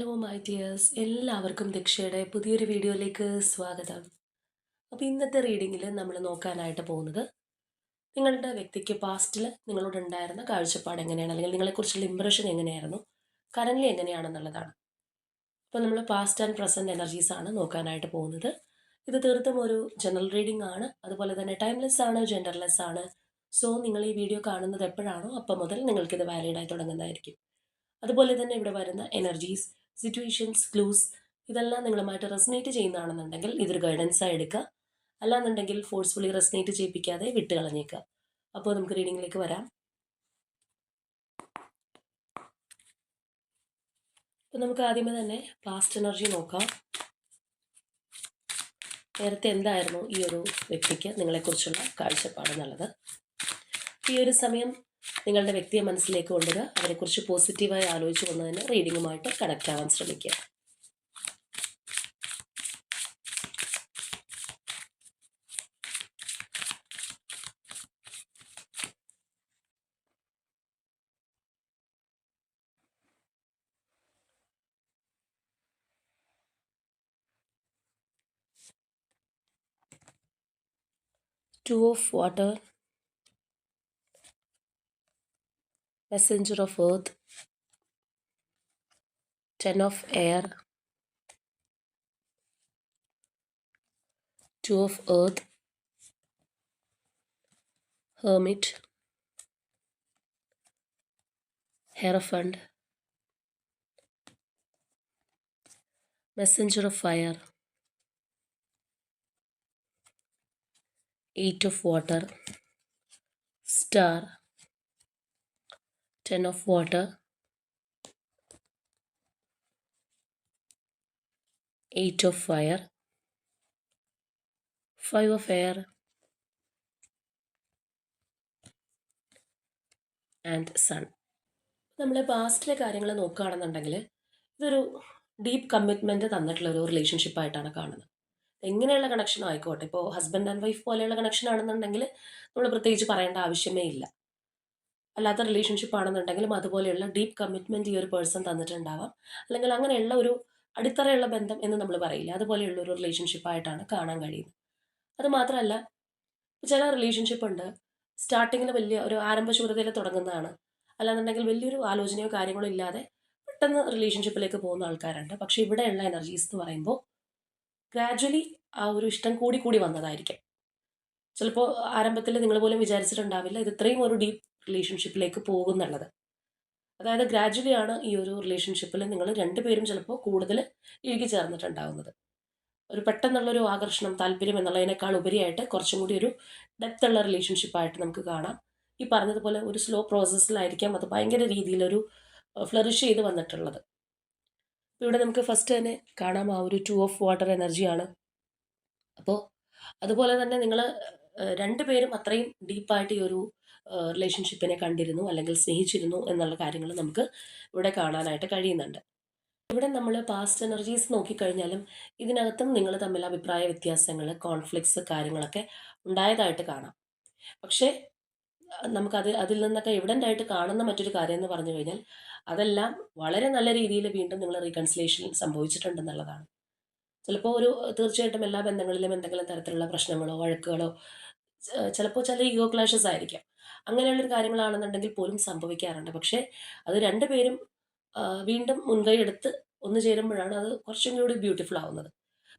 Hello my dears. എല്ലാവർക്കും ദക്ഷയുടെ പുതിയൊരു വീഡിയോയിലേക്ക് സ്വാഗതം. അപ്പോൾ ഇന്നത്തെ റീഡിങ്ങിൽ നമ്മൾ നോക്കാനായിട്ട് പോകുന്നത് നിങ്ങളുടെ വ്യക്തിക്ക് പാസ്റ്റിൽ നിങ്ങളോട് ഉണ്ടായിരുന്ന കാഴ്ചപ്പാട് എങ്ങനെയാണ്? അല്ലെങ്കിൽ നിങ്ങളെക്കുറിച്ചുള്ള ഇമ്പ്രഷൻ എങ്ങനെയായിരുന്നു? കറന്റ്ലി എങ്ങനെയാണെന്നുള്ളതാണ്. അപ്പോൾ നമ്മൾ പാസ്റ്റ് ആൻഡ് പ്രസന്റ് എനർജീസ് ആണ് നോക്കാനായിട്ട് പോകുന്നത്. ഇത് തീർത്തും ഒരു ജനറൽ റീഡിംഗ് ആണ്. അതുപോലെ തന്നെ ടൈംലെസ് ആണ് ജെൻഡർലെസ് ആണ്. സോ നിങ്ങൾ ഈ വീഡിയോ കാണുന്നത് എപ്പോഴാണോ അപ്പം മുതൽ നിങ്ങൾക്കിത് വാലിഡായി തുടങ്ങുന്നതായിരിക്കും. അതുപോലെ തന്നെ ഇവിടെ വരുന്ന എനർജീസ് സിറ്റുവേഷൻസ് ക്ലൂസ് ഇതെല്ലാം നിങ്ങളുമായിട്ട് റെസനേറ്റ് ചെയ്യുന്നതാണെന്നുണ്ടെങ്കിൽ ഇതൊരു ഗൈഡൻസായി എടുക്കുക. അല്ലാന്നുണ്ടെങ്കിൽ ഫോഴ്സ്ഫുള്ളി റെസനേറ്റ് ചെയ്യിപ്പിക്കാതെ വിട്ട് കളഞ്ഞേക്കുക അപ്പോൾ നമുക്ക് റീഡിങ്ങിലേക്ക് വരാം. അപ്പോൾ നമുക്ക് ആദ്യമേ തന്നെ പാസ്റ്റ് എനർജി നോക്കാം. നേരത്തെ എന്തായിരുന്നു ഈ ഒരു വ്യക്തിക്ക് നിങ്ങളെക്കുറിച്ചുള്ള കാഴ്ചപ്പാട് നല്ലത്? ഈ ഒരു സമയം നിങ്ങളുടെ വ്യക്തിയെ മനസ്സിലേക്ക് കൊണ്ടുവരിക. അവരെക്കുറിച്ച് പോസിറ്റീവായി ആലോചിച്ച് കൊണ്ട് തന്നെ റീഡിങ്ങുമായിട്ട് കണക്റ്റ് ആവാൻ ശ്രമിക്കുക. Two of water messenger of earth, ten of air, two of earth, hermit, hierophant, messenger of fire, eight of water, star, ten of water, 8 of fire, 5 of air, and sun നമ്മളെ പാസ്റ്റിലെ കാര്യങ്ങൾ നോക്കുകയാണെന്നുണ്ടെങ്കിൽ ഇതൊരു deep commitment തന്നിട്ടുള്ള ഒരു റിലേഷൻഷിപ്പായിട്ടാണ് കാണുന്നത്. എങ്ങനെയുള്ള connection ആയിക്കോട്ടെ. ഇപ്പോൾ ഹസ്ബൻഡ് ആൻഡ് വൈഫ് പോലെയുള്ള കണക്ഷൻ ആണെന്നുണ്ടെങ്കിൽ നമ്മൾ പ്രത്യേകിച്ച് പറയേണ്ട ആവശ്യമേ ഇല്ല. അല്ലാത്ത റിലേഷൻഷിപ്പ് ആണെന്നുണ്ടെങ്കിലും അതുപോലെയുള്ള ഡീപ്പ് കമ്മിറ്റ്മെന്റ് ഈ ഒരു പേഴ്സൺ തന്നിട്ടുണ്ടാവാം. അല്ലെങ്കിൽ അങ്ങനെയുള്ള ഒരു അടിത്തറയുള്ള ബന്ധം എന്ന് നമ്മൾ പറയില്ല. അതുപോലെയുള്ള ഒരു റിലേഷൻഷിപ്പായിട്ടാണ് കാണാൻ കഴിയുന്നത്. അത് മാത്രമല്ല ചില റിലേഷൻഷിപ്പ് ഉണ്ട്. സ്റ്റാർട്ടിങ്ങിൽ വലിയ ഒരു ആരംഭ ശൂരതയിൽ തുടങ്ങുന്നതാണ്. അല്ലാന്നുണ്ടെങ്കിൽ വലിയൊരു ആലോചനയോ കാര്യങ്ങളോ ഇല്ലാതെ പെട്ടെന്ന് റിലേഷൻഷിപ്പിലേക്ക് പോകുന്ന ആൾക്കാരുണ്ട്. പക്ഷേ ഇവിടെയുള്ള എനർജീസ് എന്ന് പറയുമ്പോൾ ഗ്രാജ്വലി ആ ഒരു ഇഷ്ടം കൂടി കൂടി വന്നതായിരിക്കും. ചിലപ്പോൾ ആരംഭത്തിൽ നിങ്ങൾ പോലും വിചാരിച്ചിട്ടുണ്ടാവില്ല. ഇത് ഇത്രയും ഒരു ഡീപ്പ് റിലേഷൻഷിപ്പിലേക്ക് പോകുന്നുള്ളത്. അതായത് ഗ്രാജ്വലി ആണ് ഈ ഒരു റിലേഷൻഷിപ്പിൽ നിങ്ങൾ രണ്ടുപേരും ചിലപ്പോൾ കൂടുതൽ ഇഴുകി ചേർന്നിട്ടുണ്ടാകുന്നത് ഒരു പെട്ടെന്നുള്ളൊരു ആകർഷണം താല്പര്യം എന്നുള്ളതിനേക്കാൾ ഉപരിയായിട്ട് കുറച്ചും കൂടി ഒരു ഡെപ്ത് ഉള്ള റിലേഷൻഷിപ്പായിട്ട് നമുക്ക് കാണാം. ഈ പറഞ്ഞതുപോലെ ഒരു സ്ലോ പ്രോസസ്സിലായിരിക്കാം അത് ഭയങ്കര രീതിയിലൊരു ഫ്ലറിഷ് ചെയ്ത് വന്നിട്ടുള്ളത്. ഇവിടെ നമുക്ക് ഫസ്റ്റ് തന്നെ കാണാം ആ ഒരു ടു ഓഫ് വാട്ടർ എനർജിയാണ് അപ്പോൾ അതുപോലെ തന്നെ നിങ്ങൾ രണ്ടുപേരും അത്രയും ഡീപ്പായിട്ട് ഈ ഒരു റിലേഷൻഷിപ്പിനെ കണ്ടിരുന്നു അല്ലെങ്കിൽ സ്നേഹിച്ചിരുന്നു എന്നുള്ള കാര്യങ്ങൾ നമുക്ക് ഇവിടെ കാണാനായിട്ട് കഴിയുന്നുണ്ട്. ഇവിടെ നമ്മൾ പാസ്റ്റ് എനർജീസ് നോക്കിക്കഴിഞ്ഞാലും ഇതിനകത്തും നിങ്ങൾ തമ്മിൽ അഭിപ്രായ വ്യത്യാസങ്ങൾ കോൺഫ്ലിക്ട്സ് കാര്യങ്ങളൊക്കെ ഉണ്ടായതായിട്ട് കാണാം. പക്ഷേ നമുക്കത് അതിൽ നിന്നൊക്കെ എവിഡന്റ് ആയിട്ട് കാണുന്ന മറ്റൊരു കാര്യം എന്ന് പറഞ്ഞു കഴിഞ്ഞാൽ അതെല്ലാം വളരെ നല്ല രീതിയിൽ വീണ്ടും നിങ്ങൾ റീകൺസിലേഷൻ സംഭവിച്ചിട്ടുണ്ടെന്നുള്ളതാണ്. ചിലപ്പോൾ ഒരു തീർച്ചയായിട്ടും എല്ലാ ബന്ധങ്ങളിലും എന്തെങ്കിലും തരത്തിലുള്ള പ്രശ്നങ്ങളോ വഴക്കുകളോ ചിലപ്പോൾ ചില ഈഗോ ക്ലാഷസ് ആയിരിക്കാം. അങ്ങനെയുള്ളൊരു കാര്യങ്ങളാണെന്നുണ്ടെങ്കിൽ പോലും സംഭവിക്കാറുണ്ട്. പക്ഷേ അത് രണ്ടുപേരും വീണ്ടും മുൻകൈ എടുത്ത് ഒന്നു ചേരുമ്പോഴാണ് അത് കുറച്ചും കൂടി ബ്യൂട്ടിഫുൾ ആവുന്നത്.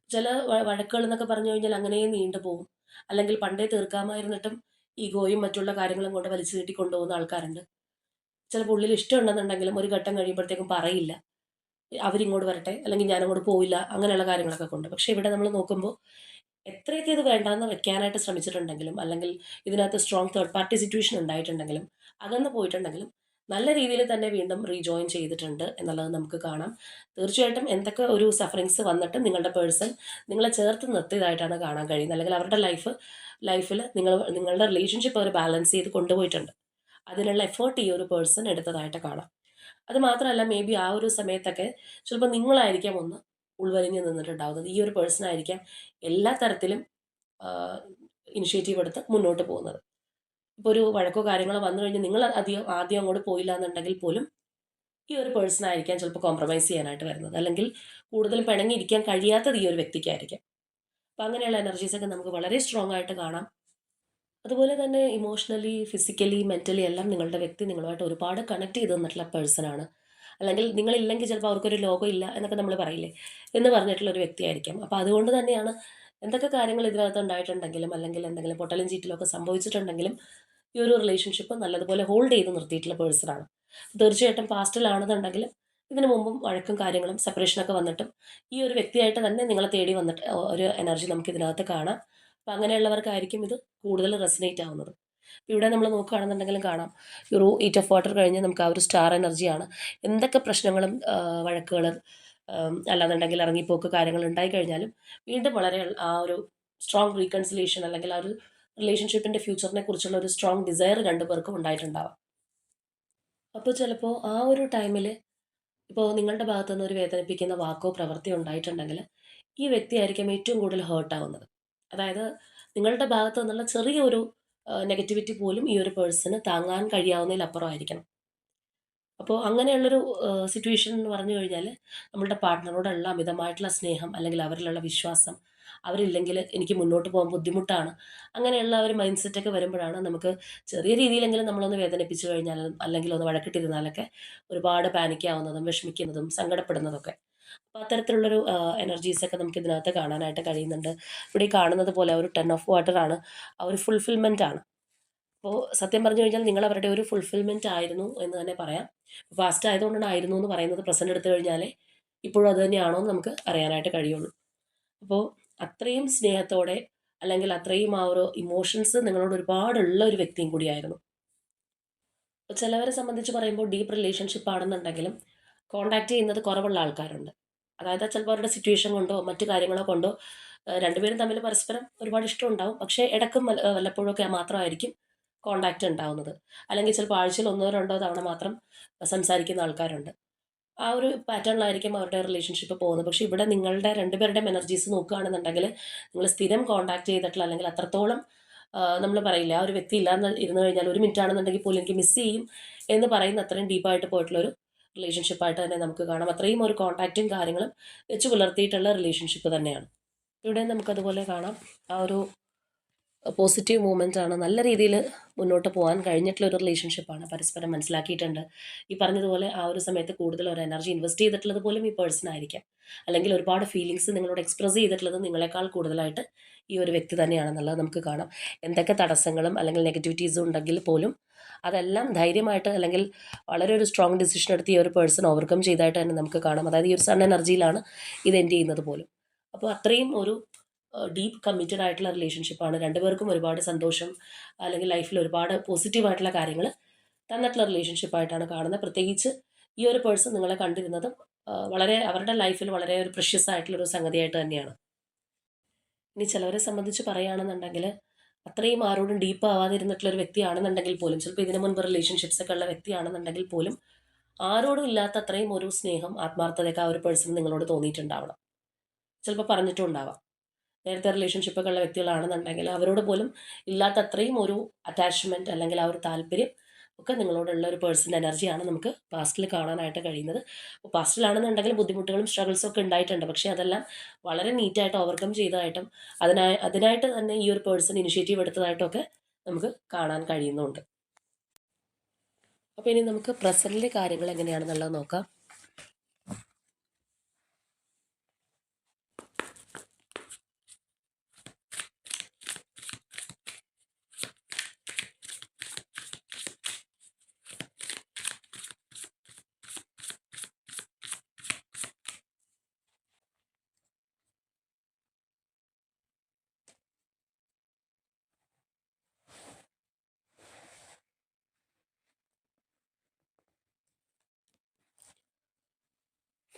ചില വഴക്കുകൾ എന്നൊക്കെ പറഞ്ഞു കഴിഞ്ഞാൽ അങ്ങനെ നീണ്ടു പോകും അല്ലെങ്കിൽ പണ്ടേ തീർക്കാമായിരുന്നിട്ടും ഈഗോയും മറ്റുള്ള കാര്യങ്ങളും കൊണ്ട് വലിച്ചു നീട്ടി കൊണ്ടുപോകുന്ന ആൾക്കാരുണ്ട്. ചിലപ്പോൾ ഉള്ളിൽ ഇഷ്ടമുണ്ടെന്നുണ്ടെങ്കിലും ഒരു ഘട്ടം കഴിയുമ്പോഴത്തേക്കും പറയില്ല. അവരിങ്ങോട്ട് വരട്ടെ അല്ലെങ്കിൽ ഞാനങ്ങോട്ട് പോയില്ല അങ്ങനെയുള്ള കാര്യങ്ങളൊക്കെ കൊണ്ട്. പക്ഷേ ഇവിടെ നമ്മൾ നോക്കുമ്പോൾ എത്രയൊക്കെ ഇത് വേണ്ടാന്ന് വെക്കാനായിട്ട് ശ്രമിച്ചിട്ടുണ്ടെങ്കിലും അല്ലെങ്കിൽ ഇതിനകത്ത് സ്ട്രോങ് തേർഡ് പാർട്ടി സിറ്റുവേഷൻ ഉണ്ടായിട്ടുണ്ടെങ്കിലും അകന്ന് പോയിട്ടുണ്ടെങ്കിലും നല്ല രീതിയിൽ തന്നെ വീണ്ടും റീജോയിൻ ചെയ്തിട്ടുണ്ട് എന്നുള്ളത് നമുക്ക് കാണാം. തീർച്ചയായിട്ടും എന്തൊക്കെ ഒരു സഫറിങ്സ് വന്നിട്ട് നിങ്ങളുടെ പേഴ്സൺ നിങ്ങളെ ചേർത്ത് നിർത്തിയതായിട്ടാണ് കാണാൻ കഴിയുന്നത്. അല്ലെങ്കിൽ അവരുടെ ലൈഫ് ലൈഫിൽ നിങ്ങൾ നിങ്ങളുടെ റിലേഷൻഷിപ്പ് അവർ ബാലൻസ് ചെയ്ത് കൊണ്ടുപോയിട്ടുണ്ട്. അതിനുള്ള എഫേർട്ട് ഈ ഒരു പേഴ്സൺ എടുത്തതായിട്ട് കാണാം. അത് മാത്രമല്ല മേ ബി ആ ഒരു സമയത്തൊക്കെ ചിലപ്പോൾ നിങ്ങളായിരിക്കാം ഒന്ന് ഉൾവലിഞ്ഞ് നിന്നിട്ടുണ്ടാവുന്നത്. ഈ ഒരു പേഴ്സൺ ആയിരിക്കാം എല്ലാ തരത്തിലും ഇനിഷ്യേറ്റീവ് എടുത്ത് മുന്നോട്ട് പോകുന്നത്. ഇപ്പോൾ ഒരു വഴക്കോ കാര്യങ്ങളോ വന്നു കഴിഞ്ഞാൽ നിങ്ങൾ അധികം ആദ്യം അങ്ങോട്ട് പോയില്ല എന്നുണ്ടെങ്കിൽ പോലും ഈ ഒരു പേഴ്സൺ ആയിരിക്കാം ചിലപ്പോൾ കോംപ്രമൈസ് ചെയ്യാനായിട്ട് വരുന്നത്. അല്ലെങ്കിൽ കൂടുതൽ പിണങ്ങിയിരിക്കാൻ കഴിയാത്തത് ഈ ഒരു വ്യക്തിക്കായിരിക്കാം. അപ്പം അങ്ങനെയുള്ള എനർജീസൊക്കെ നമുക്ക് വളരെ സ്ട്രോങ് ആയിട്ട് കാണാം. അതുപോലെ തന്നെ ഇമോഷണലി ഫിസിക്കലി മെന്റലി എല്ലാം നിങ്ങളുടെ വ്യക്തി നിങ്ങളുമായിട്ട് ഒരുപാട് കണക്ട് ചെയ്ത് തന്നിട്ടുള്ള പേഴ്സണാണ് അല്ലെങ്കിൽ നിങ്ങളില്ലെങ്കിൽ ചിലപ്പോൾ അവർക്കൊരു ലോകം ഇല്ല എന്നൊക്കെ നമ്മൾ പറയില്ലേ? എന്ന് പറഞ്ഞിട്ടുള്ള ഒരു വ്യക്തിയായിരിക്കാം. അപ്പോൾ അതുകൊണ്ട് തന്നെയാണ് എന്തൊക്കെ കാര്യങ്ങൾ ഇതിനകത്ത് ഉണ്ടായിട്ടുണ്ടെങ്കിലും അല്ലെങ്കിൽ എന്തെങ്കിലും പൊട്ടലും ചീറ്റിലും ഒക്കെ സംഭവിച്ചിട്ടുണ്ടെങ്കിലും ഈ ഒരു റിലേഷൻഷിപ്പ് നല്ലതുപോലെ ഹോൾഡ് ചെയ്ത് നിർത്തിയിട്ടുള്ള പേഴ്സണാണ് തീർച്ചയായിട്ടും പാസ്റ്റിലാണെന്നുണ്ടെങ്കിലും ഇതിനു മുമ്പും വഴക്കും കാര്യങ്ങളും സെപ്പറേഷനൊക്കെ വന്നിട്ടും ഈ ഒരു വ്യക്തിയായിട്ട് തന്നെ നിങ്ങളെ തേടി വന്നിട്ട് ഒരു എനർജി നമുക്ക് ഇതിനകത്ത് കാണാം. അപ്പം അങ്ങനെയുള്ളവർക്കായിരിക്കും ഇത് കൂടുതൽ റെസിനേറ്റ് ആവുന്നത്. ഇവിടെ നമ്മൾ നോക്കുകയാണെന്നുണ്ടെങ്കിലും കാണാം. ഒരു ഈറ്റ് ഓഫ് വാട്ടർ കഴിഞ്ഞ് നമുക്ക് ആ ഒരു സ്റ്റാർ എനർജിയാണ് എന്തൊക്കെ പ്രശ്നങ്ങളും വഴക്കുകൾ അല്ലാന്നുണ്ടെങ്കിൽ ഇറങ്ങിപ്പോക്ക് കാര്യങ്ങൾ ഉണ്ടായി കഴിഞ്ഞാലും വീണ്ടും വളരെ ആ ഒരു സ്ട്രോങ് റീകൺസിലേഷൻ അല്ലെങ്കിൽ ആ ഒരു റിലേഷൻഷിപ്പിന്റെ ഫ്യൂച്ചറിനെ കുറിച്ചുള്ള ഒരു സ്ട്രോങ് ഡിസയർ രണ്ടു പേർക്കും ഉണ്ടായിട്ടുണ്ടാവാം. അപ്പോൾ ചിലപ്പോൾ ആ ഒരു ടൈമിൽ ഇപ്പോൾ നിങ്ങളുടെ ഭാഗത്തു നിന്ന് ഒരു വേദനിപ്പിക്കുന്ന വാക്കോ പ്രവൃത്തിയോ ഉണ്ടായിട്ടുണ്ടെങ്കിൽ ഈ വ്യക്തിയായിരിക്കും ഏറ്റവും കൂടുതൽ ഹേർട്ട് ആവുന്നത്. അതായത് നിങ്ങളുടെ ഭാഗത്തു നിന്നുള്ള ചെറിയൊരു നെഗറ്റിവിറ്റി പോലും ഈ ഒരു പേഴ്സണ് താങ്ങാൻ കഴിയാവുന്നതിലപ്പുറമായിരിക്കണം അപ്പോൾ അങ്ങനെയുള്ളൊരു സിറ്റുവേഷൻ എന്ന് പറഞ്ഞു കഴിഞ്ഞാൽ നമ്മളുടെ പാർട്ട്ണറോടുള്ള അമിതമായിട്ടുള്ള സ്നേഹം അല്ലെങ്കിൽ അവരിലുള്ള വിശ്വാസം അവരില്ലെങ്കിൽ എനിക്ക് മുന്നോട്ട് പോകാൻ ബുദ്ധിമുട്ടാണ് അങ്ങനെയുള്ള ഒരു മൈൻഡ് സെറ്റൊക്കെ വരുമ്പോഴാണ് നമുക്ക് ചെറിയ രീതിയിലെങ്കിലും നമ്മളൊന്ന് വേദനിപ്പിച്ചു കഴിഞ്ഞാലും അല്ലെങ്കിൽ ഒന്ന് വഴക്കിട്ടിരുന്നാലൊക്കെ ഒരുപാട് പാനിക്കാവുന്നതും വിഷമിക്കുന്നതും സങ്കടപ്പെടുന്നതൊക്കെ. അപ്പോൾ അത്തരത്തിലുള്ളൊരു എനർജീസൊക്കെ നമുക്ക് ഇതിനകത്ത് കാണാനായിട്ട് കഴിയുന്നുണ്ട്. ഇവിടെ കാണുന്നത് പോലെ ഒരു ടെൻ ഓഫ് വാട്ടർ ആണ്. ആ ഒരു ഫുൾഫിൽമെന്റ് ആണ്. അപ്പോൾ സത്യം പറഞ്ഞു കഴിഞ്ഞാൽ നിങ്ങൾ അവരുടെ ഒരു ഫുൾഫിൽമെന്റ് ആയിരുന്നു എന്ന് തന്നെ പറയാം. ഫാസ്റ്റ് ആയതുകൊണ്ടാണ് ആയിരുന്നു എന്ന് പറയുന്നത് പ്രസന്റ് എടുത്തു കഴിഞ്ഞാൽ ഇപ്പോഴും അത് തന്നെയാണോ എന്ന് നമുക്ക് അറിയാനായിട്ട് കഴിയുള്ളൂ. അപ്പോൾ അത്രയും സ്നേഹത്തോടെ അല്ലെങ്കിൽ അത്രയും ആ ഒരു ഇമോഷൻസ് നിങ്ങളോട് ഒരുപാടുള്ള ഒരു വ്യക്തിയും കൂടിയായിരുന്നു. ചിലവരെ സംബന്ധിച്ച് പറയുമ്പോൾ ഡീപ്പ് റിലേഷൻഷിപ്പ് ആണെന്നുണ്ടെങ്കിലും കോണ്ടാക്ട് ചെയ്യുന്നത് കുറവുള്ള ആൾക്കാരുണ്ട്. അതായത് ചിലപ്പോൾ അവരുടെ സിറ്റുവേഷൻ കൊണ്ടോ മറ്റു കാര്യങ്ങളോ കൊണ്ടോ രണ്ടുപേരും തമ്മിൽ പരസ്പരം ഒരുപാട് ഇഷ്ടം ഉണ്ടാവും. പക്ഷേ ഇടക്കും വല്ലപ്പോഴൊക്കെ മാത്രമായിരിക്കും കോണ്ടാക്റ്റ് ഉണ്ടാവുന്നത്. അല്ലെങ്കിൽ ചിലപ്പോൾ ആഴ്ചയിൽ ഒന്നോ രണ്ടോ തവണ മാത്രം സംസാരിക്കുന്ന ആൾക്കാരുണ്ട്. ആ ഒരു പാറ്റേണിലായിരിക്കും അവരുടെ റിലേഷൻഷിപ്പ് പോകുന്നത്. പക്ഷേ ഇവിടെ നിങ്ങളുടെ രണ്ടുപേരുടെയും എനർജീസ് നോക്കുകയാണെന്നുണ്ടെങ്കിൽ നിങ്ങൾ സ്ഥിരം കോണ്ടാക്ട് ചെയ്തിട്ടുള്ള അല്ലെങ്കിൽ അത്രത്തോളം നമ്മൾ പറയില്ല ആ ഒരു വ്യക്തി ഇല്ലാന്ന് ഇരുന്ന് കഴിഞ്ഞാൽ ഒരു മിനിറ്റ് ആണെന്നുണ്ടെങ്കിൽ പോലും എനിക്ക് മിസ് ചെയ്യും എന്ന് പറയുന്ന അത്രയും ഡീപ്പായിട്ട് പോയിട്ടുള്ളൊരു റിലേഷൻഷിപ്പായിട്ട് തന്നെ നമുക്ക് കാണാം. അത്രയും ഒരു കോണ്ടാക്റ്റും കാര്യങ്ങളും വെച്ച് പുലർത്തിയിട്ടുള്ള റിലേഷൻഷിപ്പ് തന്നെയാണ്. ഇവിടെ നമുക്കതുപോലെ കാണാം. ആ ഒരു പോസിറ്റീവ് മൂവ്മെന്റ് ആണ്. നല്ല രീതിയിൽ മുന്നോട്ട് പോകാൻ കഴിഞ്ഞിട്ടുള്ള ഒരു റിലേഷൻഷിപ്പാണ് പരസ്പരം മനസ്സിലാക്കിയിട്ടുണ്ട്. ഈ പറഞ്ഞതുപോലെ ആ ഒരു സമയത്ത് കൂടുതൽ ഒരു എനർജി ഇൻവെസ്റ്റ് ചെയ്തിട്ടുള്ളത് പോലും ഈ പേഴ്സൺ ആയിരിക്കാം. അല്ലെങ്കിൽ ഒരുപാട് ഫീലിങ്സ് നിങ്ങളോട് എക്സ്പ്രസ് ചെയ്തിട്ടുള്ളത് നിങ്ങളെക്കാൾ കൂടുതലായിട്ട് ഈ ഒരു വ്യക്തി തന്നെയാണെന്നുള്ളത് നമുക്ക് കാണാം. എന്തൊക്കെ തടസ്സങ്ങളും അല്ലെങ്കിൽ നെഗറ്റിവിറ്റീസും ഉണ്ടെങ്കിൽ പോലും അതെല്ലാം ധൈര്യമായിട്ട് അല്ലെങ്കിൽ വളരെ ഒരു സ്ട്രോങ് ഡിസിഷൻ എടുത്ത് ഈ ഒരു പേഴ്സൺ ഓവർകം ചെയ്തായിട്ട് തന്നെ നമുക്ക് കാണാം. അതായത് ഈ ഒരു സൺ എനർജിയിലാണ് ഇത് എൻഡ് ചെയ്യുന്നത് പോലും. അപ്പോൾ അത്രയും ഒരു ഡീപ്പ് കമ്മിറ്റഡ് ആയിട്ടുള്ള റിലേഷൻഷിപ്പാണ് രണ്ടുപേർക്കും ഒരുപാട് സന്തോഷം അല്ലെങ്കിൽ ലൈഫിൽ ഒരുപാട് പോസിറ്റീവായിട്ടുള്ള കാര്യങ്ങൾ തന്നിട്ടുള്ള റിലേഷൻഷിപ്പായിട്ടാണ് കാണുന്നത്. പ്രത്യേകിച്ച് ഈ ഒരു പേഴ്സൺ നിങ്ങളെ കണ്ടിരുന്നതും വളരെ അവരുടെ ലൈഫിൽ വളരെ ഒരു പ്രഷ്യസ് ആയിട്ടുള്ളൊരു സംഗതിയായിട്ട് തന്നെയാണ്. ഇനി ചിലവരെ സംബന്ധിച്ച് പറയുകയാണെന്നുണ്ടെങ്കിൽ അത്രയും ആരോടും ഡീപ്പ് ആവാതിരുന്നിട്ടുള്ള ഒരു വ്യക്തിയാണെന്നുണ്ടെങ്കിൽ പോലും ചിലപ്പോൾ ഇതിനു മുൻപ് റിലേഷൻഷിപ്സ് ഒക്കെ ഉള്ള വ്യക്തിയാണെന്നുണ്ടെങ്കിൽ പോലും ആരോടും ഇല്ലാത്ത അത്രയും ഒരു സ്നേഹം ആത്മാർത്ഥതയൊക്കെ ആ ഒരു പേഴ്സൺ നിങ്ങളോട് തോന്നിയിട്ടുണ്ടാവണം. ചിലപ്പോൾ പറഞ്ഞിട്ടും ഉണ്ടാവാം. നേരത്തെ റിലേഷൻഷിപ്പൊക്കെ ഉള്ള വ്യക്തികളാണെന്നുണ്ടെങ്കിൽ അവരോട് പോലും ഇല്ലാത്തത്രയും ഒരു അറ്റാച്ച്മെന്റ് അല്ലെങ്കിൽ ആ ഒരു താല്പര്യം ഒക്കെ നിങ്ങളോടുള്ള ഒരു പേഴ്സൺ എനർജിയാണ് നമുക്ക് പാസ്റ്റിൽ കാണാനായിട്ട് കഴിയുന്നത്. അപ്പോൾ പാസ്റ്റിലാണെന്നുണ്ടെങ്കിൽ ബുദ്ധിമുട്ടുകളും സ്ട്രഗിൾസും ഒക്കെ ഉണ്ടായിട്ടുണ്ട്. പക്ഷേ അതെല്ലാം വളരെ നീറ്റായിട്ട് ഓവർകം ചെയ്തതായിട്ടും അതിനായി അതിനായിട്ട് തന്നെ ഈ ഒരു പേഴ്സൺ ഇനിഷ്യേറ്റീവ് എടുത്തതായിട്ടൊക്കെ നമുക്ക് കാണാൻ കഴിയുന്നുണ്ട്. അപ്പോൾ ഇനി നമുക്ക് പ്രസന്റിലെ കാര്യങ്ങൾ എങ്ങനെയാണെന്നുള്ളത് നോക്കാം.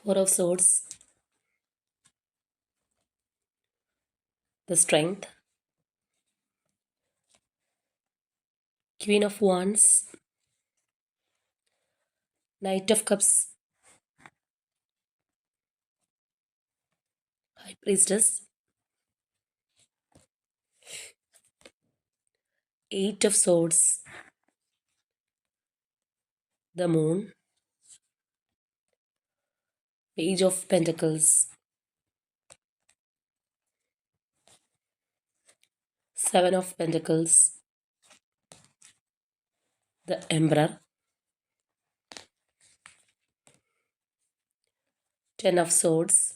Four of Swords, the Strength, Queen of Wands, Knight of Cups, High Priestess, Eight of Swords, the Moon, Page of Pentacles, Seven of Pentacles, the Emperor, Ten of Swords,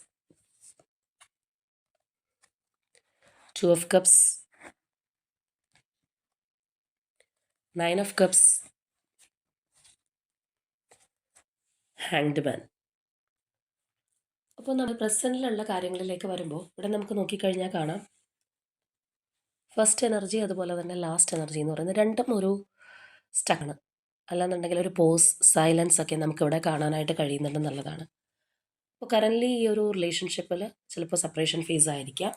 Two of Cups, Nine of Cups, Hanged Man. അപ്പോൾ നമ്മൾ പ്രസന്റിലുള്ള കാര്യങ്ങളിലേക്ക് വരുമ്പോൾ ഇവിടെ നമുക്ക് നോക്കിക്കഴിഞ്ഞാൽ കാണാം. First energy അതുപോലെ തന്നെ ലാസ്റ്റ് എനർജി എന്ന് പറയുന്നത് രണ്ടും ഒരു സ്റ്റക്കാണ് അല്ലാന്നുണ്ടെങ്കിൽ ഒരു പോസ് സൈലൻസ് ഒക്കെ നമുക്കിവിടെ കാണാനായിട്ട് കഴിയുന്നുണ്ടെന്നുള്ളതാണ് അപ്പോൾ കറന്റ്ലി ഈ ഒരു റിലേഷൻഷിപ്പിൽ ചിലപ്പോൾ സെപ്പറേഷൻ ഫേസ് ആയിരിക്കാം.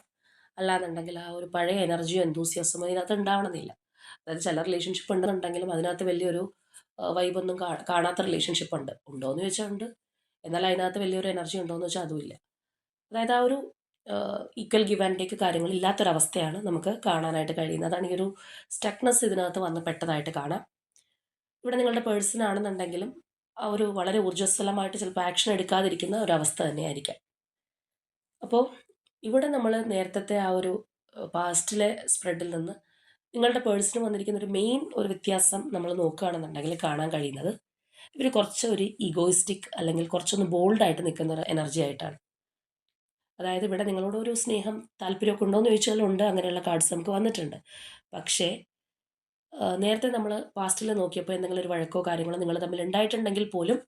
അല്ലാന്നുണ്ടെങ്കിൽ ആ ഒരു പഴയ എനർജിയോ എന്തൂസിയസമോ ഇതിനകത്ത് ഉണ്ടാവണമെന്നില്ല. അതായത് ചില റിലേഷൻഷിപ്പ് ഉണ്ടെന്നുണ്ടെങ്കിലും അതിനകത്ത് വലിയൊരു വൈബൊന്നും കാണാത്ത റിലേഷൻഷിപ്പ് ഉണ്ട്. ഉണ്ടോ എന്ന് ചോദിച്ചാൽ ഉണ്ട്. എന്നാൽ അതിനകത്ത് വലിയൊരു എനർജി ഉണ്ടോ എന്ന് വെച്ചാൽ അതുമില്ല അതായത് ആ ഒരു ഈക്വൽ ഗിവ് ആൻഡ് ടേക്ക് കാര്യങ്ങൾ ഇല്ലാത്തൊരവസ്ഥയാണ് നമുക്ക് കാണാനായിട്ട് കഴിയുന്നത്. അതാണ് ഈ ഒരു സ്റ്റക്നെസ് ഇതിനകത്ത് വന്ന് പെട്ടതായിട്ട് കാണാം. ഇവിടെ നിങ്ങളുടെ പേഴ്സൺ ആണെന്നുണ്ടെങ്കിലും ആ ഒരു വളരെ ഊർജസ്വലമായിട്ട് ചിലപ്പോൾ ആക്ഷൻ എടുക്കാതിരിക്കുന്ന ഒരു അവസ്ഥ തന്നെയായിരിക്കാം. അപ്പോൾ ഇവിടെ നമ്മൾ നേരത്തെ ആ ഒരു പാസ്റ്റിലെ സ്പ്രെഡിൽ നിന്ന് നിങ്ങളുടെ പേഴ്സണ് വന്നിരിക്കുന്ന ഒരു മെയിൻ ഒരു വ്യത്യാസം നമ്മൾ നോക്കുകയാണെന്നുണ്ടെങ്കിൽ കാണാൻ കഴിയുന്നത് ഇവർ കുറച്ച് ഒരു ഈഗോയിസ്റ്റിക് അല്ലെങ്കിൽ കുറച്ചൊന്ന് ബോൾഡായിട്ട് നിൽക്കുന്ന ഒരു എനർജി ആയിട്ടാണ്. അതായത് ഇവിടെ നിങ്ങളോട് ഒരു സ്നേഹം താല്പര്യമൊക്കെ ഉണ്ടോ എന്ന് ചോദിച്ചാൽ ഉണ്ട് അങ്ങനെയുള്ള കാർഡ്സ് നമുക്ക് വന്നിട്ടുണ്ട്. പക്ഷേ നേരത്തെ നമ്മൾ പാസ്റ്റിൽ നോക്കിയപ്പോൾ എന്തെങ്കിലും ഒരു വഴക്കോ കാര്യങ്ങളോ നിങ്ങൾ തമ്മിൽ ഉണ്ടായിട്ടുണ്ടെങ്കിൽ പോലും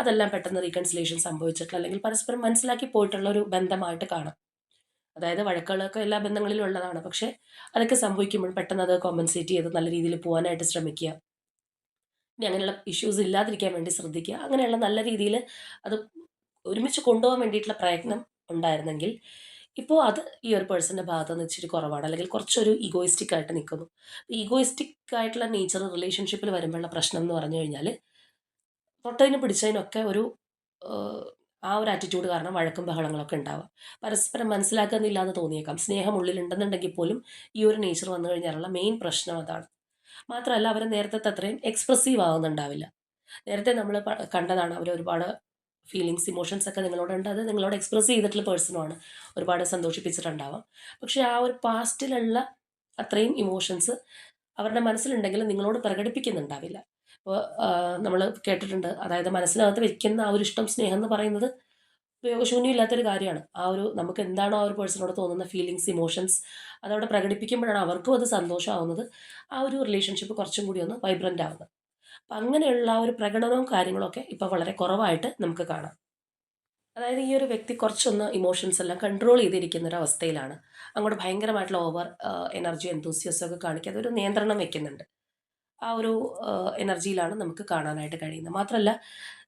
അതെല്ലാം പെട്ടെന്ന് റീകൺസിലേഷൻ സംഭവിച്ചിട്ടുള്ള അല്ലെങ്കിൽ പരസ്പരം മനസ്സിലാക്കി പോയിട്ടുള്ള ഒരു ബന്ധമായിട്ട് കാണാം. അതായത് വഴക്കുകളൊക്കെ എല്ലാ ബന്ധങ്ങളിലും ഉള്ളതാണ്. പക്ഷേ അതൊക്കെ സംഭവിക്കുമ്പോൾ പെട്ടെന്ന് അത് കോമ്പൻസേറ്റ് ചെയ്ത് നല്ല രീതിയിൽ പോകാനായിട്ട് ശ്രമിക്കുക. ഇനി അങ്ങനെയുള്ള ഇഷ്യൂസ് ഇല്ലാതിരിക്കാൻ വേണ്ടി ശ്രദ്ധിക്കുക. അങ്ങനെയുള്ള നല്ല രീതിയിൽ അത് ഒരുമിച്ച് കൊണ്ടുപോകാൻ വേണ്ടിയിട്ടുള്ള പ്രയത്നം ഉണ്ടായിരുന്നെങ്കിൽ ഇപ്പോൾ അത് ഈ ഒരു പേഴ്സന്റെ ഭാഗത്ത് നിന്ന് ഇച്ചിരി കുറവാണ്. അല്ലെങ്കിൽ കുറച്ചൊരു ഈഗോയിസ്റ്റിക് ആയിട്ട് നിൽക്കുന്നു. ഈഗോയിസ്റ്റിക് ആയിട്ടുള്ള നേച്ചർ റിലേഷൻഷിപ്പിൽ വരുമ്പോഴുള്ള പ്രശ്നം എന്ന് പറഞ്ഞു കഴിഞ്ഞാൽ തൊട്ടതിന് പിടിച്ചതിനൊക്കെ ഒരു ആ ഒരു ആറ്റിറ്റ്യൂഡ് കാരണം വഴക്കും ബഹളങ്ങളൊക്കെ ഉണ്ടാവുക. പരസ്പരം മനസ്സിലാക്കുന്നില്ല എന്ന് തോന്നിയേക്കാം. സ്നേഹം ഉള്ളിലുണ്ടെന്നുണ്ടെങ്കിൽ പോലും ഈ ഒരു നേച്ചർ വന്നു കഴിഞ്ഞാലുള്ള മെയിൻ പ്രശ്നം അതാണ്. മാത്രമല്ല അവർ നേരത്തെ അത്രയും എക്സ്പ്രസീവ് ആവുന്നുണ്ടാവില്ല. നേരത്തെ നമ്മൾ കണ്ടതാണ് അവർ ഒരുപാട് ഫീലിങ്സ് ഇമോഷൻസ് ഒക്കെ നിങ്ങളോട് ഉണ്ട്. അത് നിങ്ങളോട് എക്സ്പ്രസ് ചെയ്തിട്ടുള്ള പേഴ്സണുമാണ് ഒരുപാട് സന്തോഷിപ്പിച്ചിട്ടുണ്ടാവാം. പക്ഷേ ആ ഒരു പാസ്റ്റിലുള്ള അത്രയും ഇമോഷൻസ് അവരുടെ മനസ്സിലുണ്ടെങ്കിലും നിങ്ങളോട് പ്രകടിപ്പിക്കുന്നുണ്ടാവില്ല. ഇപ്പോൾ നമ്മൾ കേട്ടിട്ടുണ്ട്. അതായത് മനസ്സിനകത്ത് വെക്കുന്ന ആ ഒരു ഇഷ്ടം സ്നേഹം എന്ന് പറയുന്നത് ഉപയോഗശൂന്യമില്ലാത്തൊരു കാര്യമാണ്. ആ ഒരു നമുക്ക് എന്താണോ ആ ഒരു പേഴ്സണോട് തോന്നുന്ന ഫീലിങ്സ് ഇമോഷൻസ് അതവിടെ പ്രകടിപ്പിക്കുമ്പോഴാണ് അവർക്കും അത് സന്തോഷമാവുന്നത്. ആ ഒരു റിലേഷൻഷിപ്പ് കുറച്ചും കൂടി ഒന്ന് വൈബ്രന്റ് ആവുന്നത്. അപ്പം അങ്ങനെയുള്ള ഒരു പ്രകടനവും കാര്യങ്ങളൊക്കെ ഇപ്പോൾ വളരെ കുറവായിട്ട് നമുക്ക് കാണാം. അതായത് ഈ ഒരു വ്യക്തി കുറച്ചൊന്ന് ഇമോഷൻസ് എല്ലാം കൺട്രോൾ ചെയ്തിരിക്കുന്ന ഒരു അവസ്ഥയിലാണ് അങ്ങോട്ട് ഭയങ്കരമായിട്ടുള്ള ഓവർ എനർജി എന്തൂസിയസം ഒക്കെ കാണിക്കാതെ ഒരു നിയന്ത്രണം വെക്കുന്നുണ്ട്. ആ ഒരു എനർജിയിലാണ് നമുക്ക് കാണാനായിട്ട് കഴിയുന്നത്. മാത്രമല്ല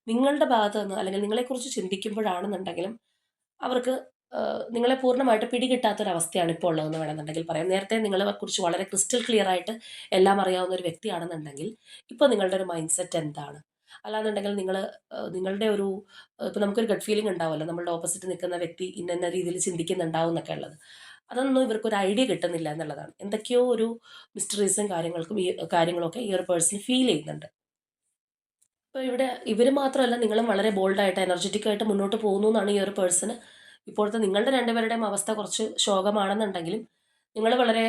നിങ്ങളുടെ ഭാഗത്ത് നിന്ന് അല്ലെങ്കിൽ നിങ്ങളെക്കുറിച്ച് ചിന്തിക്കുമ്പോഴാണെന്നുണ്ടെങ്കിലും അവർക്ക് നിങ്ങളെ പൂർണമായിട്ട് പിടികിട്ടാത്തൊരവസ്ഥയാണ് ഇപ്പോൾ ഉള്ളതെന്ന് വേണമെന്നുണ്ടെങ്കിൽ പറയാം. നേരത്തെ നിങ്ങളെ കുറിച്ച് വളരെ ക്രിസ്റ്റൽ ക്ലിയർ ആയിട്ട് എല്ലാം അറിയാവുന്ന ഒരു വ്യക്തിയാണെന്നുണ്ടെങ്കിൽ ഇപ്പോൾ നിങ്ങളുടെ ഒരു മൈൻഡ് സെറ്റ് എന്താണ്? അല്ലാന്നുണ്ടെങ്കിൽ നിങ്ങൾ നിങ്ങളുടെ ഒരു ഇപ്പോൾ നമുക്കൊരു ഗഡ് ഫീലിംഗ് ഉണ്ടാവുമല്ലോ. നമ്മളുടെ ഓപ്പോസിറ്റ് നിൽക്കുന്ന വ്യക്തി ഇന്ന രീതിയിൽ ചിന്തിക്കുന്നുണ്ടാവും എന്നൊക്കെ ഉള്ളത്. അതൊന്നും ഇവർക്കൊരു ഐഡിയ കിട്ടുന്നില്ല എന്നുള്ളതാണ്. എന്തൊക്കെയോ ഒരു മിസ്റ്ററീസും കാര്യങ്ങൾക്കും ഈ കാര്യങ്ങളൊക്കെ ഈ ഒരു പേഴ്സൺ ഫീൽ ചെയ്യുന്നുണ്ട്. ഇപ്പോൾ ഇവിടെ ഇവർ മാത്രമല്ല നിങ്ങളും വളരെ ബോൾഡായിട്ട് എനർജറ്റിക് ആയിട്ട് മുന്നോട്ട് പോകുന്നു എന്നാണ് ഈ ഒരു പേഴ്സണ് ഇപ്പോഴത്തെ നിങ്ങളുടെ രണ്ടുപേരുടെയും അവസ്ഥ കുറച്ച് ശോകമാണെന്നുണ്ടെങ്കിലും നിങ്ങൾ വളരെ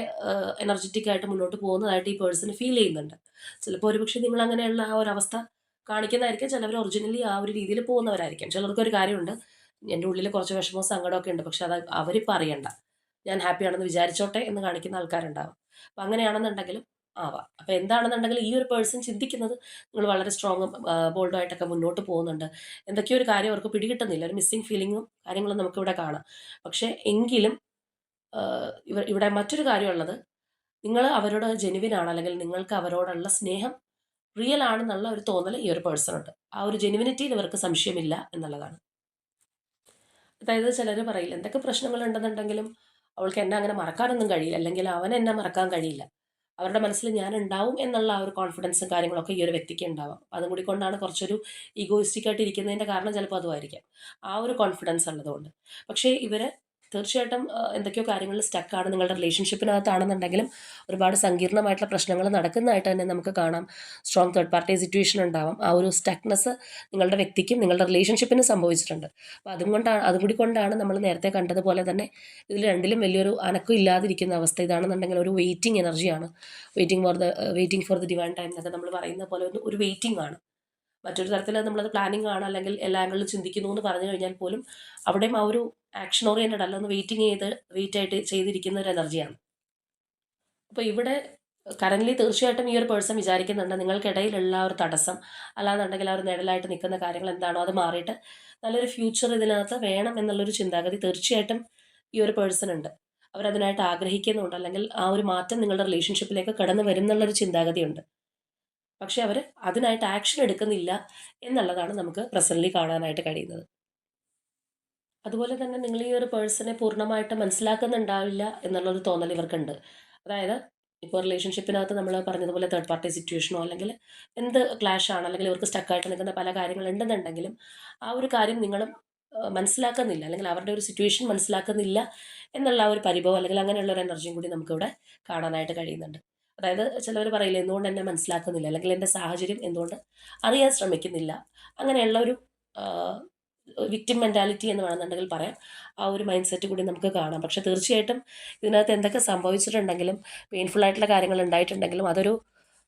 എനർജറ്റിക് ആയിട്ട് മുന്നോട്ട് പോകുന്നതായിട്ട് ഈ പേഴ്സൺ ഫീൽ ചെയ്യുന്നുണ്ട്. ചിലപ്പോൾ ഒരുപക്ഷെ നിങ്ങൾ അങ്ങനെയുള്ള ആ ഒരു അവസ്ഥ കാണിക്കുന്നതായിരിക്കും. ചിലവർ ഒറിജിനലി ആ ഒരു രീതിയിൽ പോകുന്നവരായിരിക്കും. ചിലർക്കൊരു കാര്യമുണ്ട് എന്റെ ഉള്ളിൽ കുറച്ച് വിഷമവും സങ്കടമൊക്കെ ഉണ്ട് പക്ഷെ അത് അവരിപ്പോൾ അറിയണ്ട ഞാൻ ഹാപ്പിയാണെന്ന് വിചാരിച്ചോട്ടെ എന്ന് കാണിക്കുന്ന ആൾക്കാരുണ്ടാവും. അപ്പം അങ്ങനെയാണെന്നുണ്ടെങ്കിലും ആവാം. അപ്പോൾ എന്താണെന്നുണ്ടെങ്കിൽ ഈ ഒരു പേഴ്സൺ ചിന്തിക്കുന്നത് നിങ്ങൾ വളരെ സ്ട്രോങ് ബോൾഡായിട്ടൊക്കെ മുന്നോട്ട് പോകുന്നുണ്ട്. എന്തൊക്കെയോ ഒരു കാര്യം അവർക്ക് പിടികിട്ടുന്നില്ല. ഒരു മിസ്സിങ് ഫീലിങ്ങും കാര്യങ്ങളും നമുക്ക് ഇവിടെ കാണാം. പക്ഷേ എങ്കിലും ഇവർ ഇവിടെ മറ്റൊരു കാര്യമുള്ളത് നിങ്ങൾ അവരോട് ജെനുവിനാണ് അല്ലെങ്കിൽ നിങ്ങൾക്ക് അവരോടുള്ള സ്നേഹം റിയൽ ആണെന്നുള്ള ഒരു തോന്നൽ ഈ ഒരു പേഴ്സണുണ്ട് ആ ഒരു ജെനുവിനിറ്റിയിൽ ഇവർക്ക് സംശയമില്ല എന്നുള്ളതാണ്. അതായത് ചിലർ പറയില്ല എന്തൊക്കെ പ്രശ്നങ്ങൾ ഉണ്ടെന്നുണ്ടെങ്കിലും അവൾക്ക് എന്നെ അങ്ങനെ മറക്കാനൊന്നും കഴിയില്ല. അല്ലെങ്കിൽ അവൻ എന്നെ മറക്കാൻ കഴിയില്ല. അവരുടെ മനസ്സിൽ ഞാൻ ഉണ്ടാവും എന്നുള്ള ആ ഒരു കോൺഫിഡൻസും കാര്യങ്ങളൊക്കെ ഈ ഒരു വ്യക്തിക്ക് ഉണ്ടാവാം. അതും കൂടി കൊണ്ടാണ് കുറച്ചൊരു ഈഗോയിസ്റ്റിക് ആയിട്ട് ഇരിക്കുന്നതിന്റെ കാരണം ചിലപ്പോൾ അതുമായിരിക്കാം. ആ ഒരു കോൺഫിഡൻസ് ഉള്ളതുകൊണ്ട്. പക്ഷേ ഇവർ തീർച്ചയായിട്ടും എന്തൊക്കെയോ കാര്യങ്ങളിൽ സ്റ്റക്കാണ് നിങ്ങളുടെ റിലേഷൻഷിപ്പിനകത്താണെന്നുണ്ടെങ്കിലും ഒരുപാട് സങ്കീർണമായിട്ടുള്ള പ്രശ്നങ്ങൾ നടക്കുന്നതായിട്ട് തന്നെ നമുക്ക് കാണാം. സ്ട്രോങ് തേർഡ് പാർട്ടി സിറ്റുവേഷൻ ഉണ്ടാവാം. ആ ഒരു സ്റ്റക്നെസ് നിങ്ങളുടെ വ്യക്തിക്കും നിങ്ങളുടെ റിലേഷൻഷിപ്പിനും സംഭവിച്ചിട്ടുണ്ട്. അപ്പോൾ അതും കൊണ്ടാണ് അതും കൂടി കൊണ്ടാണ് നമ്മൾ നേരത്തെ കണ്ടതുപോലെ തന്നെ ഇതിൽ രണ്ടിലും വലിയൊരു അനക്കം ഇല്ലാതിരിക്കുന്ന അവസ്ഥ ഇതാണെന്നുണ്ടെങ്കിൽ ഒരു വെയിറ്റിംഗ് എനർജിയാണ് waiting for the waiting for the divine time എന്നൊക്കെ നമ്മൾ പറയുന്ന പോലെ ഒരു വെയിറ്റിംഗ് ആണ്. മറ്റൊരു തരത്തിൽ നമ്മളത് പ്ലാനിങ് ആണ് അല്ലെങ്കിൽ എല്ലാ ആംഗിളിലും ചിന്തിക്കുന്നു എന്ന് പറഞ്ഞു കഴിഞ്ഞാൽ പോലും അവിടെയും ആ ഒരു ആക്ഷൻ ഓറിയന്റഡ് അല്ല ഒന്ന് വെയിറ്റിംഗ് ചെയ്ത് വെയിറ്റ് ആയിട്ട് ചെയ്തിരിക്കുന്ന ഒരു എനർജിയാണ് അപ്പോൾ ഇവിടെ കറന്റ്ലി തീർച്ചയായിട്ടും ഈ ഒരു പേഴ്സൺ വിചാരിക്കുന്നുണ്ട് നിങ്ങൾക്കിടയിലുള്ള ഒരു തടസ്സം അല്ലാന്നുണ്ടെങ്കിൽ ആ ഒരു നിഴലായിട്ട് നിൽക്കുന്ന കാര്യങ്ങൾ എന്താണോ അത് മാറിയിട്ട് നല്ലൊരു ഫ്യൂച്ചർ ഇതിനകത്ത് വേണം എന്നുള്ളൊരു ചിന്താഗതി തീർച്ചയായിട്ടും ഈ ഒരു പേഴ്സൺ ഉണ്ട്. അവരതിനായിട്ട് ആഗ്രഹിക്കുന്നുണ്ട് അല്ലെങ്കിൽ ആ ഒരു മാറ്റം നിങ്ങളുടെ റിലേഷൻഷിപ്പിലേക്ക് കടന്നു വരുന്നുള്ളൊരു ചിന്താഗതിയുണ്ട്. പക്ഷെ അവർ അതിനായിട്ട് ആക്ഷൻ എടുക്കുന്നില്ല എന്നുള്ളതാണ് നമുക്ക് പ്രസന്റ്ലി കാണാനായിട്ട് കഴിയുന്നത്. അതുപോലെ തന്നെ നിങ്ങൾ ഈ ഒരു പേഴ്സണെ പൂർണമായിട്ട് മനസ്സിലാക്കുന്നുണ്ടാവില്ല എന്നുള്ളൊരു തോന്നൽ ഇവർക്കുണ്ട്. അതായത് ഇപ്പോൾ റിലേഷൻഷിപ്പിനകത്ത് നമ്മൾ പറഞ്ഞതുപോലെ തേർഡ് പാർട്ടി സിറ്റുവേഷനോ അല്ലെങ്കിൽ എന്ത് ക്ലാഷ് ആണ് അല്ലെങ്കിൽ ഇവർക്ക് സ്റ്റക്കായിട്ട് നിൽക്കുന്ന പല കാര്യങ്ങൾ ഉണ്ടെന്നുണ്ടെങ്കിലും ആ ഒരു കാര്യം നിങ്ങളും മനസ്സിലാക്കുന്നില്ല അല്ലെങ്കിൽ അവരുടെ ഒരു സിറ്റുവേഷൻ മനസ്സിലാക്കുന്നില്ല എന്നുള്ള ഒരു പരിഭവം അല്ലെങ്കിൽ അങ്ങനെയുള്ള ഒരു എനർജിയും കൂടി നമുക്കിവിടെ കാണാനായിട്ട് കഴിയുന്നുണ്ട്. അതായത് ചിലവർ പറയില്ല എന്തുകൊണ്ട് എന്നെ മനസ്സിലാക്കുന്നില്ല? അല്ലെങ്കിൽ എന്റെ സാഹചര്യം എന്തുകൊണ്ട് അറിയാൻ ശ്രമിക്കുന്നില്ല? അങ്ങനെയുള്ള ഒരു വിക്ടിം മെന്റാലിറ്റി എന്ന് വേണമെന്നുണ്ടെങ്കിൽ പറയാം. ആ ഒരു മൈൻഡ് സെറ്റ് കൂടി നമുക്ക് കാണാം. പക്ഷെ തീർച്ചയായിട്ടും ഇതിനകത്ത് എന്തൊക്കെ സംഭവിച്ചിട്ടുണ്ടെങ്കിലും പെയിൻഫുൾ ആയിട്ടുള്ള കാര്യങ്ങൾ ഉണ്ടായിട്ടുണ്ടെങ്കിലും അതൊരു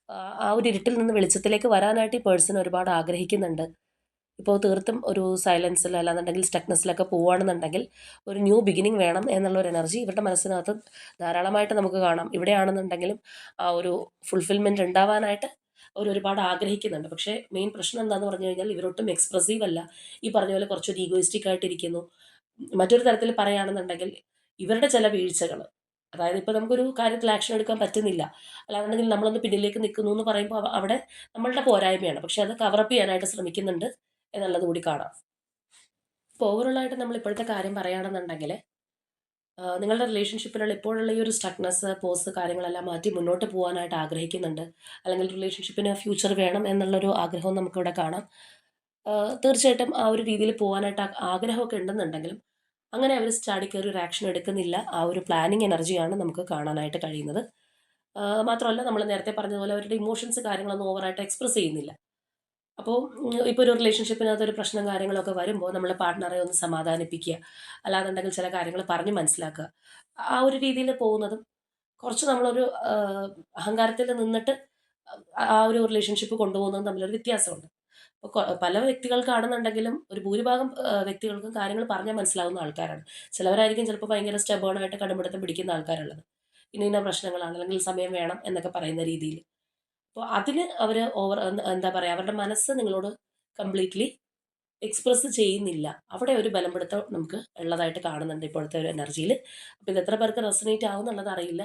ആ, ഒരു ഇരുട്ടിൽ നിന്ന് വെളിച്ചത്തിലേക്ക് വരാനായിട്ട് ഈ പേഴ്സൺ ഒരുപാട് ആഗ്രഹിക്കുന്നുണ്ട്. ഇപ്പോൾ തീർത്തും ഒരു സൈലൻസിൽ അല്ലാന്നുണ്ടെങ്കിൽ സ്റ്റക്നെസ്സിലൊക്കെ പോവുകയാണെന്നുണ്ടെങ്കിൽ ഒരു ന്യൂ ബിഗിനിങ് വേണം എന്നുള്ള ഒരു എനർജി ഇവരുടെ മനസ്സിനകത്ത് ധാരാളമായിട്ട് നമുക്ക് കാണാം. ഇവിടെയാണെന്നുണ്ടെങ്കിലും ആ ഒരു ഫുൾഫിൽമെന്റ് ഉണ്ടാവാനായിട്ട് അവർ ഒരുപാട് ആഗ്രഹിക്കുന്നുണ്ട്. പക്ഷേ മെയിൻ പ്രശ്നം എന്താണെന്ന് പറഞ്ഞു കഴിഞ്ഞാൽ ഇവരൊട്ടും എക്സ്പ്രസീവ് അല്ല. ഈ പറഞ്ഞ പോലെ കുറച്ചൊരു ഈഗോയിസ്റ്റിക് ആയിട്ടിരിക്കുന്നു. മറ്റൊരു തരത്തിൽ പറയുകയാണെന്നുണ്ടെങ്കിൽ ഇവരുടെ ചില വീഴ്ചകൾ അതായത് ഇപ്പോൾ നമുക്കൊരു കാര്യത്തിൽ ആക്ഷൻ എടുക്കാൻ പറ്റുന്നില്ല. അല്ലാന്നുണ്ടെങ്കിൽ നമ്മളൊന്ന് പിന്നിലേക്ക് നിൽക്കുന്നു എന്ന് പറയുമ്പോൾ അവിടെ നമ്മളുടെ പോരായ്മയാണ്. പക്ഷേ അത് കവറപ്പ് ചെയ്യാനായിട്ട് ശ്രമിക്കുന്നുണ്ട്. എന്നുള്ളത് കൂടി കാണാം. ഇപ്പോൾ ഓവറോളായിട്ട് നമ്മൾ ഇപ്പോഴത്തെ കാര്യം പറയുകയാണെന്നുണ്ടെങ്കിൽ നിങ്ങളുടെ റിലേഷൻഷിപ്പിലുള്ള ഇപ്പോഴുള്ള ഈ ഒരു സ്ട്രക്നെസ് പോസ് കാര്യങ്ങളെല്ലാം മാറ്റി മുന്നോട്ട് പോകാനായിട്ട് ആഗ്രഹിക്കുന്നുണ്ട്. അല്ലെങ്കിൽ റിലേഷൻഷിപ്പിന് ഫ്യൂച്ചർ വേണം എന്നുള്ളൊരു ആഗ്രഹവും നമുക്കിവിടെ കാണാം. തീർച്ചയായിട്ടും ആ ഒരു രീതിയിൽ പോകാനായിട്ട് ആഗ്രഹമൊക്കെ ഉണ്ടെന്നുണ്ടെങ്കിലും അങ്ങനെ അവർ സ്റ്റാഡി കയറി ഒരു ആക്ഷൻ എടുക്കുന്നില്ല. ആ ഒരു പ്ലാനിങ് എനർജിയാണ് നമുക്ക് കാണാനായിട്ട് കഴിയുന്നത്. മാത്രമല്ല നമ്മൾ നേരത്തെ പറഞ്ഞതുപോലെ അവരുടെ ഇമോഷൻസ് കാര്യങ്ങളൊന്നും ഓവറായിട്ട് എക്സ്പ്രസ് ചെയ്യുന്നില്ല. അപ്പോൾ ഇപ്പോൾ ഒരു റിലേഷൻഷിപ്പിനകത്ത് ഒരു പ്രശ്നം കാര്യങ്ങളൊക്കെ വരുമ്പോൾ നമ്മൾ പാർട്ട്ണറെ ഒന്ന് സമാധാനിപ്പിക്കുക. അല്ലാതെന്തെങ്കിലും ചില കാര്യങ്ങൾ പറഞ്ഞ് മനസ്സിലാക്കുക. ആ ഒരു രീതിയിൽ പോകുന്നതും കുറച്ച് നമ്മളൊരു അഹങ്കാരത്തിൽ നിന്നിട്ട് ആ ഒരു റിലേഷൻഷിപ്പ് കൊണ്ടുപോകുന്നതും തമ്മിലൊരു വ്യത്യാസമുണ്ട്. പല വ്യക്തികൾക്കാണെന്നുണ്ടെങ്കിലും ഒരു ഭൂരിഭാഗം വ്യക്തികൾക്കും കാര്യങ്ങൾ പറഞ്ഞാൽ മനസ്സിലാവുന്ന ആൾക്കാരാണ്. ചിലവരായിരിക്കും ചിലപ്പോൾ ഭയങ്കര സ്റ്റബേണായിട്ട് കടുംപിടുത്തം പിടിക്കുന്ന ആൾക്കാരുള്ളത്. ഇന്ന ഇന്ന പ്രശ്നങ്ങളാണ് അല്ലെങ്കിൽ സമയം വേണം എന്നൊക്കെ പറയുന്ന രീതിയിൽ അപ്പോൾ അതിന് അവർ ഓവർ എന്താ പറയുക അവരുടെ മനസ്സ് നിങ്ങളോട് കംപ്ലീറ്റ്ലി എക്സ്പ്രസ് ചെയ്യുന്നില്ല. അവിടെ ഒരു ബലപ്പെടുത്തം നമുക്ക് ഉള്ളതായിട്ട് കാണുന്നുണ്ട് ഇപ്പോഴത്തെ ഒരു എനർജിയിൽ അപ്പോൾ ഇത് എത്ര പേർക്ക് റെസനേറ്റ് ആവും എന്നുള്ളത് അറിയില്ല.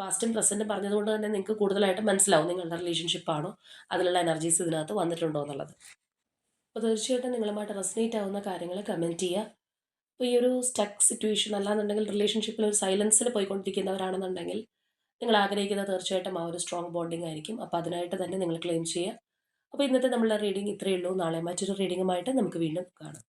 പാസ്റ്റും പ്രസന്റും പറഞ്ഞതുകൊണ്ട് തന്നെ നിങ്ങൾക്ക് കൂടുതലായിട്ട് മനസ്സിലാവും നിങ്ങളുടെ റിലേഷൻഷിപ്പ് ആണോ അതിലുള്ള എനർജീസ് ഇതിനകത്ത് വന്നിട്ടുണ്ടോ എന്നുള്ളത്. അപ്പോൾ തീർച്ചയായിട്ടും നിങ്ങളുമായിട്ട് റെസനേറ്റ് ആവുന്ന കാര്യങ്ങൾ കമന്റ് ചെയ്യുക. അപ്പോൾ ഈ ഒരു സ്റ്റക്ക് സിറ്റുവേഷൻ അല്ലാന്നുണ്ടെങ്കിൽ റിലേഷൻഷിപ്പിൽ ഒരു സൈലൻസിൽ പോയിക്കൊണ്ടിരിക്കുന്നവരാണെന്നുണ്ടെങ്കിൽ നിങ്ങൾ ആഗ്രഹിക്കുന്നത് തീർച്ചയായിട്ടും ആ ഒരു സ്ട്രോങ് ബോണ്ടിങ് ആയിരിക്കും. അപ്പോൾ അതിനായിട്ട് തന്നെ നിങ്ങൾ ക്ലെയിം ചെയ്യുക. അപ്പോൾ ഇന്നത്തെ നമ്മളുടെ റീഡിംഗ് ഇത്രയേ ഉള്ളൂ. നാളെ മറ്റൊരു റീഡിങ്ങുമായിട്ട് നമുക്ക് വീണ്ടും കാണാം.